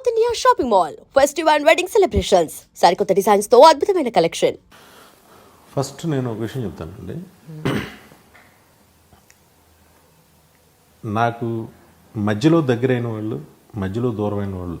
South India shopping mall festive and wedding celebrations. సరికొత్త డిజైన్స్తో అద్భుతమైన కలెక్షన్. ఫస్ట్ నేను ఒక విషయం చెప్తానండి. నాకు మధ్యలో దగ్గరైన వాళ్ళు మధ్యలో దూరమైన వాళ్ళు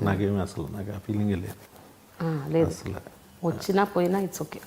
నాకేమీ అసలు నాకు ఆ ఫీలింగే లేదు. ఆ, లేదు. అసలు. వచ్చినా పోయినా ఇట్స్ ఓకే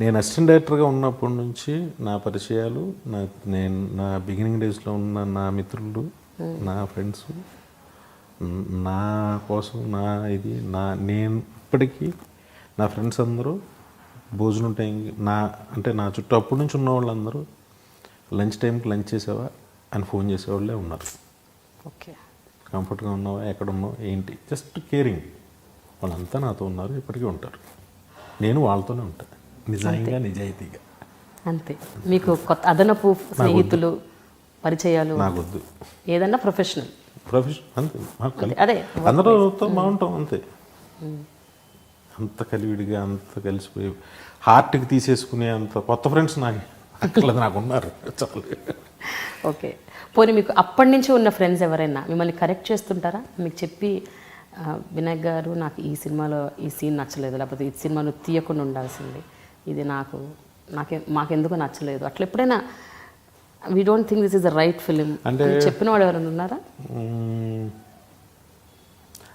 నేను అసిస్టెంట్ డైరెక్టర్గా ఉన్నప్పటి నుంచి నా పరిచయాలు నా నేను నా బిగినింగ్ డేస్లో ఉన్న నా మిత్రులు నా ఫ్రెండ్స్ నా కోసం నా ఇది నా నేను ఇప్పటికీ నా ఫ్రెండ్స్ అందరూ భోజనం టైంకి నా అంటే నా చుట్టూ అప్పటి నుంచి ఉన్న వాళ్ళందరూ లంచ్ టైంకి లంచ్ చేసావా అని ఫోన్ చేసేవాళ్ళే ఉన్నారు. ఓకే. కంఫర్ట్గా ఉన్నావా? ఎక్కడ ఉన్నావు? ఏంటి? జస్ట్ కేరింగ్ వాళ్ళంతా నాతో ఉన్నారు ఇప్పటికీ ఉంటారు. నేను వాళ్ళతోనే ఉంటాను నిజంగా నిజాయితీగా. అంతే. మీకు కొత్త అదనపు స్నేహితులు పరిచయాలు నాకొద్దు. ఏదన్నా ప్రొఫెషనల్ ప్రొఫెషన్ అంతే అదే అందరితో బాగుంటాం అంతే. అంత కలివిడిగా అంత కలిసిపోయి హార్ట్కి తీసేసుకునే అంత కొత్త ఫ్రెండ్స్ నాకు అక్కడ నాకు ఉన్నారు. చాలు. ఓకే. పోనీ మీకు అప్పటి నుంచి ఉన్న ఫ్రెండ్స్ ఎవరైనా మిమ్మల్ని కరెక్ట్ చేస్తుంటారా? మీకు చెప్పి వినాయక్ గారు నాకు ఈ సినిమాలో ఈ సీన్ నచ్చలేదు లేకపోతే ఈ సినిమాను తీయకుండా ఉండాల్సింది. ఇది నాకు నాకే మాకెందుకు నచ్చలేదు. అట్లా ఎప్పుడైనా we don't think this is the right film అంటే- చెప్పిన వాళ్ళు ఎవరైనా ఉన్నారా.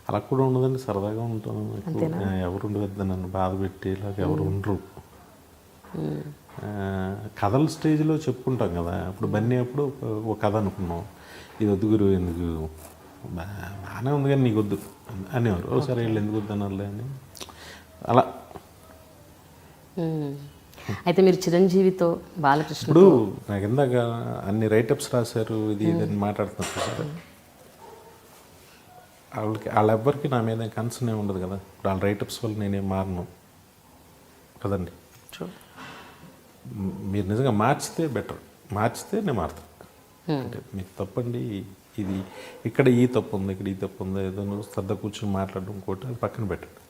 అలా కూడా ఉండదండి సరదాగా ఉంటాను. ఆ, ఎవరు ఉండవద్దు నన్ను బాధ పెట్టి ఇలాగ ఎవరు ఉండరు. కథల స్టేజ్లో చెప్పుకుంటాం కదా ఇప్పుడు బన్నీ అప్పుడు ఒక- కథ అనుకున్నాం. ఇది వద్దు గురు ఎందుకు? బాగానే ఉంది కానీ నీకు వద్దు. అనేవారు. ఒకసారి వీళ్ళు ఎందుకు వద్దు అన్నారులే అని. అలా. అయితే మీరు చిరంజీవితో బాలకృష్ణ ఇప్పుడు నాకు ఇందాక అన్ని రైటప్స్ రాశారు ఇది ఇది అని మాట్లాడుతున్నారు సార్ వాళ్ళకి వాళ్ళెవ్వరికి నా మీద కన్సర్న్ ఏమి ఉండదు కదా. ఇప్పుడు వాళ్ళ రైటప్స్ వల్ల నేనేం మారను. కదండి మీరు నిజంగా మార్చితే బెటర్ మార్చితే నేను మారుతాను అంటే మీకు తప్పండి ఇది ఇక్కడ ఈ తప్పు ఉంది ఇక్కడ ఈ తప్పు ఉంది ఏదో శ్రద్ధ కూర్చొని మాట్లాడడం ఇంకోటి పక్కన పెట్టండి.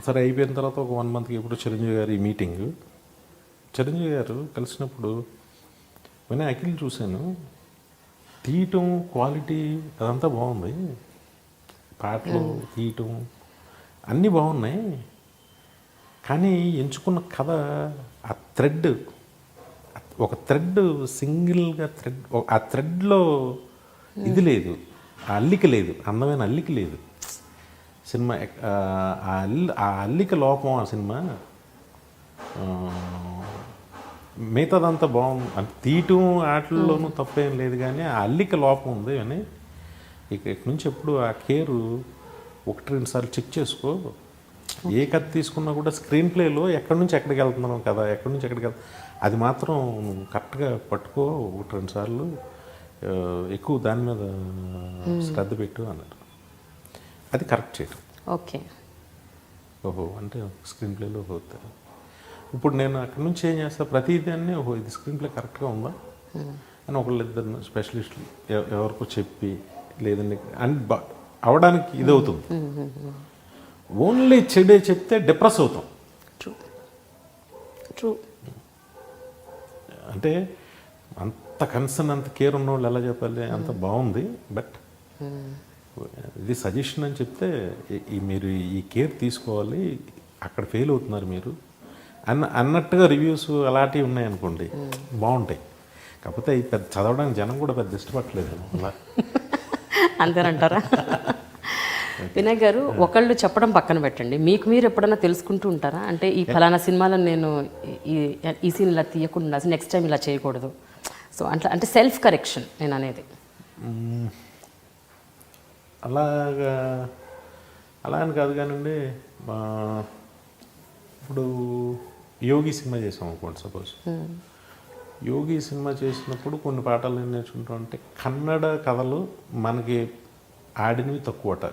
సరే అయిపోయిన తర్వాత ఒక వన్ మంత్కి ఇప్పుడు చిరంజీవి గారి మీటింగ్. చిరంజీవి గారు కలిసినప్పుడు వినే అఖిల్ చూశాను. తీయటం క్వాలిటీ అదంతా బాగుంది. పాటలు తీయటం అన్నీ బాగున్నాయి. కానీ ఎంచుకున్న కథ ఆ థ్రెడ్ ఒక థ్రెడ్ సింగిల్గా థ్రెడ్ ఆ థ్రెడ్లో ఇది లేదు. ఆ అల్లిక లేదు. అందమైన అల్లిక లేదు. సినిమా ఆ అల్లి ఆ అల్లిక లోపం ఆ సినిమా మిగతాదంతా బాగుంది. అంటే తీయటం ఆటల్లోనూ తప్పేం లేదు కానీ ఆ అల్లిక లోపం ఉంది అని. ఇక ఇక నుంచి ఎప్పుడు ఆ కేరు ఒకటి రెండు సార్లు చెక్ చేసుకో. ఏ కథ తీసుకున్నా కూడా స్క్రీన్ ప్లేలో ఎక్కడి నుంచి ఎక్కడికి వెళ్తున్నాం కదా ఎక్కడి నుంచి ఎక్కడికి వెళ్తాం అది మాత్రం నువ్వు కరెక్ట్గా పట్టుకో ఒకటి రెండు సార్లు. ఎక్కువ దాని మీద శ్రద్ధ పెట్టు అన్నారు. అది కరెక్ట్ చేయడం ఓకే. ఓహో అంటే స్క్రీన్ ప్లేలో త- ఇప్పుడు నేను అక్కడి నుంచి ఏం చేస్తా ప్రతిదాన్ని ఓహో ఇది స్క్రీన్ ప్లే కరెక్ట్గా ఉందా? అని ఒకళ్ళు ఇద్దరు స్పెషలిస్టులు ఎవ- ఎవరికో చెప్పి లేదండి అని బ- అవడానికి ఇది అవుతుంది. ఓన్లీ చెడే చెప్తే డిప్రెస్ అవుతాం. ట్రూ. ట్రూ. అంటే అంత కన్సర్న్ అంత కేర్ ఉన్న వాళ్ళు ఎలా చెప్పాలి అంత బాగుంది బట్ ఇది సజెషన్ అని చెప్తే మీరు ఈ కేర్ తీసుకోవాలి అక్కడ ఫెయిల్ అవుతున్నారు మీరు అన్న అన్నట్టుగా రివ్యూస్ అలాంటివి ఉన్నాయనుకోండి బాగుంటాయి. కాకపోతే ఈ పెద్ద చదవడానికి జనం కూడా పెద్ద ఇష్టపడలేదు అలా. అంతేనంటారా? వినయ్ గారు ఒకళ్ళు చెప్పడం పక్కన పెట్టండి. మీకు మీరు ఎప్పుడైనా తెలుసుకుంటూ ఉంటారా? అంటే ఈ ఫలానా సినిమాలో నేను ఈ ఈ సీన్ ఇలా తీయకుండా నెక్స్ట్ టైం ఇలా చేయకూడదు. సో అట్లా అంటే సెల్ఫ్ కరెక్షన్ నేను అనేది. అలాగా అలా అని కాదు కానివ్వండి ఇప్పుడు యోగి సినిమా చేసాం అనుకోండి సపోజ్. యోగి సినిమా చేసినప్పుడు కొన్ని పాటలు నేను నేర్చుకుంటాం అంటే కన్నడ కథలు మనకి ఆడినవి తక్కువట.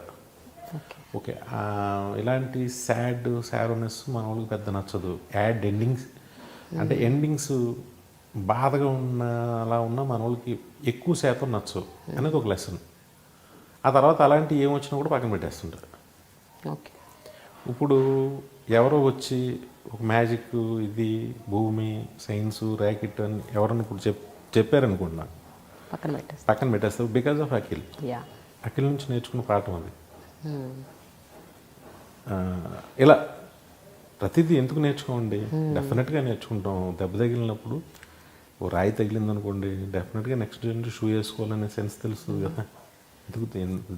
ఓకే. ఇలాంటి సాడ్ సారోనెస్ మన వాళ్ళకి పెద్ద నచ్చదు. యాడ్ ఎండింగ్స్ అంటే ఎండింగ్స్ బాధగా ఉన్న అలా ఉన్న మన వాళ్ళకి ఎక్కువ శాతం నచ్చవు. అనేది ఒక లెసన్. ఆ తర్వాత అలాంటి ఏం వచ్చినా కూడా పక్కన పెట్టేస్తుంటారు. ఓకే. ఇప్పుడు ఎవరో వచ్చి ఒక మ్యాజిక్ ఇది భూమి సైన్స్ ర్యాకెట్ అని ఎవరన్నా ఇప్పుడు చెప్ చెప్పారనుకుంటున్నా. పక్కన పెట్టేస్తాను పక్కన పెట్టేస్తారు బికాజ్ ఆఫ్ అఖిల్. అఖిల్ నుంచి నేర్చుకున్న పాఠం అది. ఆ, ఇలా ప్రతిదీ ఎందుకు నేర్చుకోండి డెఫినెట్గా నేర్చుకుంటాం. దెబ్బ తగిలినప్పుడు ఓ రాయి తగిలింది అనుకోండి డెఫినెట్గా నెక్స్ట్ జనరేషన్ షూ వేసుకోవాలనే సెన్స్ తెలుస్తుంది కదా.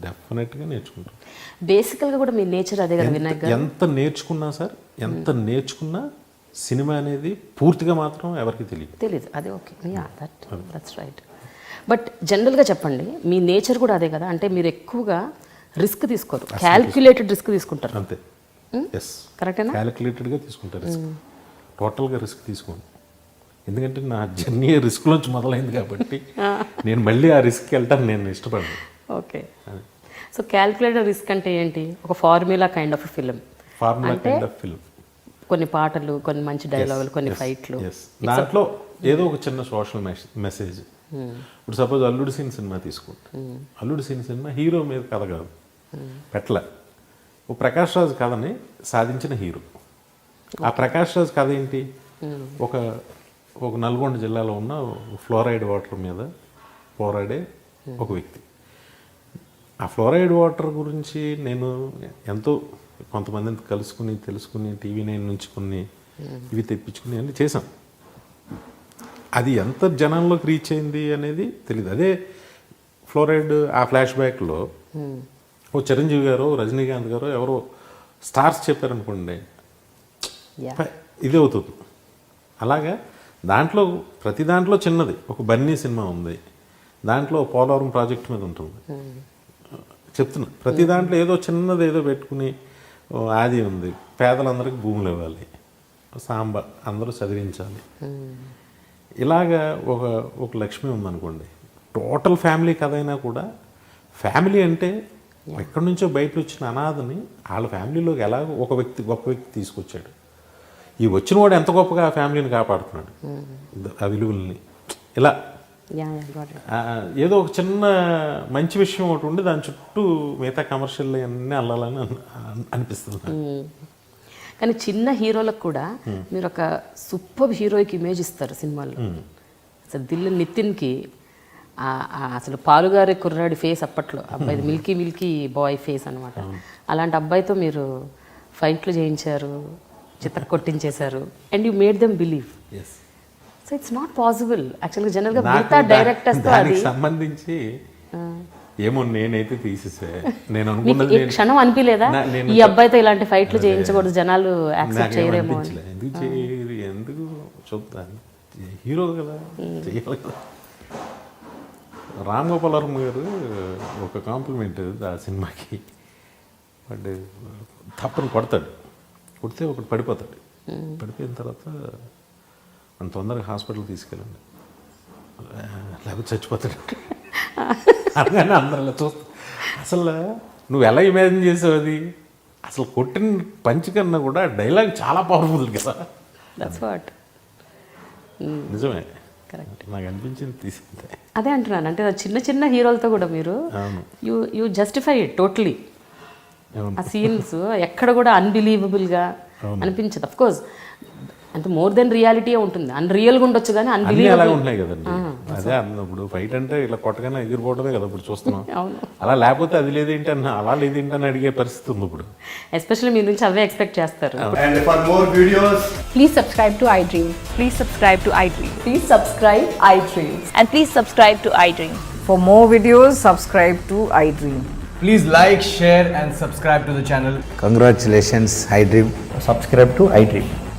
డెఫినెట్గా నేర్చుకుంటాం. బేసికల్గా కూడా మీ నేచర్ అదే కదా వినాయక్ ఎంత నేర్చుకున్నా సార్ ఎంత నేర్చుకున్నా సినిమా అనేది పూర్తిగా మాత్రం ఎవరికి తెలియదు. తెలీదు. అదే okay ya that that's right but జనరల్గా చెప్పండి మీ నేచర్ కూడా అదే కదా? అంటే మీరు ఎక్కువగా రిస్క్ తీసుకోరు. క్యాల్కులేటెడ్ రిస్క్ తీసుకుంటారు. అంతే. ఎస్ కరెక్టేనా క్యాలిక్యులేటెడ్గా తీసుకుంటారు రిస్క్ టోటల్గా రిస్క్ తీసుకోండి. ఎందుకంటే నా జర్నీ రిస్క్లోంచి మొదలైంది కాబట్టి నేను మళ్ళీ ఆ రిస్క్కి వెళ్తాను నేను ఇష్టపడను. ఓకే. సో క్యాల్కులేటెడ్ రిస్క్ అంటే ఏంటి? ఒక formula kind of film formula kind of film కొన్ని పాటలు కొన్ని మంచి డైలాగులు కొన్ని ఫైట్లు దాంట్లో ఏదో ఒక చిన్న సోషల్ మెసేజ్ ఇప్పుడు సపోజ్ అల్లుడు సీన్ సినిమా తీసుకోండి. అల్లుడు సీన్ సినిమా హీరో మీద కథ కాదు. పెట్ల ఓ ప్రకాష్ రాజ్ కథని సాధించిన హీరో. ఆ ప్రకాష్ రాజ్ కథ ఏంటి? ఒక ఒక నల్గొండ జిల్లాలో ఉన్న ఫ్లోరైడ్ వాటర్ మీద పోరాడే ఒక వ్యక్తి. ఆ ఫ్లోరైడ్ వాటర్ గురించి నేను ఎంతో కొంతమందిని కలుసుకుని తెలుసుకుని టీవీ నైన్ నుంచి కొన్ని ఇవి తెప్పించుకుని అన్ని చేశాం. అది ఎంత జనంలోకి రీచ్ అయింది అనేది తెలియదు అదే ఫ్లోరైడ్ ఆ ఫ్లాష్ బ్యాక్లో ఓ చిరంజీవి గారు రజనీకాంత్ గారు ఎవరో స్టార్స్ చెప్పారనుకోండి ఇది అవుతుంది. అలాగా దాంట్లో ప్రతి దాంట్లో చిన్నది. ఒక బన్నీ సినిమా ఉంది. దాంట్లో పోలవరం ప్రాజెక్ట్ మీద ఉంటుంది. చెప్తున్నా. ప్రతి దాంట్లో ఏదో చిన్నది ఏదో పెట్టుకుని ఆది ఉంది. పేదలందరికీ భూములు ఇవ్వాలి. సాంబ అందరూ చదివించాలి. ఇలాగా ఒక ఒక లక్ష్మి ఉందనుకోండి. టోటల్ ఫ్యామిలీ కథ అయినా కూడా ఫ్యామిలీ అంటే ఎక్కడి నుంచో బయట వచ్చిన అనాథని వాళ్ళ ఫ్యామిలీలోకి ఎలాగో ఒక వ్యక్తి గొప్ప వ్యక్తి తీసుకొచ్చాడు. ఈ వచ్చిన వాడు ఎంత గొప్పగా ఆ ఫ్యామిలీని కాపాడుతున్నాడు. ఆ విలువల్ని. ఇలా ఏదో ఒక చిన్న మంచి విషయం ఒకటి ఉండి దాని చుట్టూ మిగతా కమర్షియల్ అన్నీ అల్లాలని అన్- అనిపిస్తుంది నాకు. కానీ చిన్న హీరోలకు కూడా మీరు ఒక సూపర్ హీరోయిక్ ఇమేజ్ ఇస్తారు సినిమాల్లో అసలు దిల్లు నితిన్కి అసలు పాలుగారి కుర్రాడి ఫేస్ అప్పట్లో. అబ్బాయి మిల్కీ మిల్కీ బాయ్ ఫేస్ అనమాట అలాంటి అబ్బాయితో మీరు ఫైట్లు చేయించారు చిత్ర కొట్టించేశారు and you made them believe. So it's not possible యాక్చువల్గా జనరల్గా మిగతా దానికి సంబంధించి ఏమో నేనైతే తీసేసే. నేను అనుకున్నది క్షణం అనిపించలేదా ఈ అబ్బాయితో ఇలాంటి ఫైట్లు చేయించకూడదు జనాలు యాక్సెప్ట్ చేయరేమో. ఎందుకు చేయరు? ఎందుకు? చూద్దాం. హీరో కదా? చేయాలి కదా. రామ్ గోపాల్ వర్మ గారు ఒక కాంప్లిమెంట్ ఆ సినిమాకి. వాడు తప్పని కొడతాడు. కొడితే ఒకటి పడిపోతాడు. పడిపోయిన తర్వాత మన తొందరగా హాస్పిటల్ తీసుకెళ్ళండి. లేకపోతే చచ్చిపోతాడు. అనగానే అందరూ అలా చూస్తా. అసలు నువ్వు ఎలా ఇమాజిన్ చేసావు అది? అసలు కొట్టిన పంచ్ కన్నా కూడా డైలాగ్ చాలా పవర్ఫుల్ కదా. వాట్ నిజమే. కరెక్ట్ నాకు అనిపించింది తీసిందే. అదే అంటున్నాను. అంటే చిన్న చిన్న హీరోలతో కూడా మీరు. You you justify totally. ఆ సీన్స్ ఎక్కడ కూడా అన్బిలీవబుల్గా అనిపించదు. అఫ్ కోర్స్ అంటే మోర్ దెన్ రియాలిటీ ఉంటుంది. అన్ రియల్గా ఉండొచ్చు కానీ అన్బిలీవబుల్ ఉంటాయి కదండి. అదే అన్నప్పుడు ఫైట్ అంటే ఇలా కొట్టగానే ఎగిరిపోవడమే కదా ఇప్పుడు చూస్తున్నాం. అలా లేకపోతే అది లేదేంటి అన్న అలా లేదేంటి అని అడిగే పరిస్థితి ఉంది ఇప్పుడు. ఎస్పెషల్లీ మీ నుంచి అవే ఎక్స్పెక్ట్ చేస్తారు. And for more videos please subscribe to iDream please subscribe to iDream please subscribe iDream and please subscribe to iDream for more videos subscribe to iDream please like share and subscribe to the channel congratulations iDream subscribe to iDream